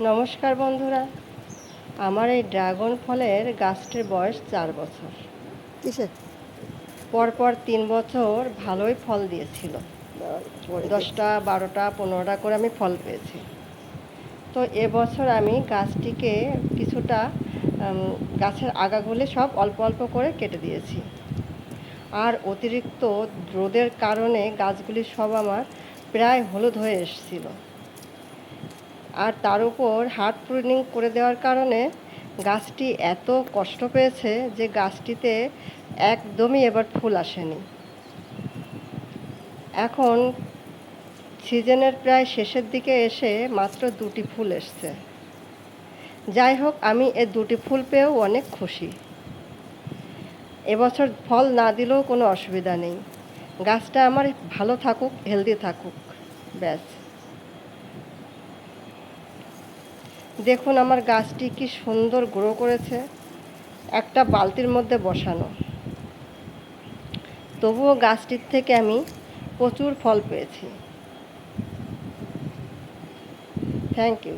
নমস্কার বন্ধুরা। আমার এই ড্রাগন ফলের গাছটির বয়স চার বছর। কিসে পরপর তিন বছর ভালোই ফল দিয়েছিল। দশটা বারোটা পনেরোটা করে আমি ফল পেয়েছি। তো এবছর আমি গাছটিকে কিছুটা গাছের আগাগুলি সব অল্প অল্প করে কেটে দিয়েছি। আর অতিরিক্ত রোদের কারণে গাছগুলি সব আমার প্রায় হলুদ হয়ে এসেছিল। আর তার উপর হার্ড প্রুনিং করে দেওয়ার কারণে গাছটি এত কষ্ট পেয়েছে যে গাছটিতে একদমই এবার ফুল আসেনি। এখন সিজনের প্রায় শেষের দিকে এসে মাত্র দুটি ফুল এসছে। যাই হোক, আমি এ দুটি ফুল পেয়েও অনেক খুশি। এবছর ফল না দিলেও কোনো অসুবিধা নেই। গাছটা আমার ভালো থাকুক, হেলদি থাকুক, ব্যাস। দেখুন আমার গাছটি কি সুন্দর গ্রো করেছে। একটা বালতির মধ্যে বসানো। তবুও গাছটির থেকে আমি প্রচুর ফল পেয়েছি। Thank you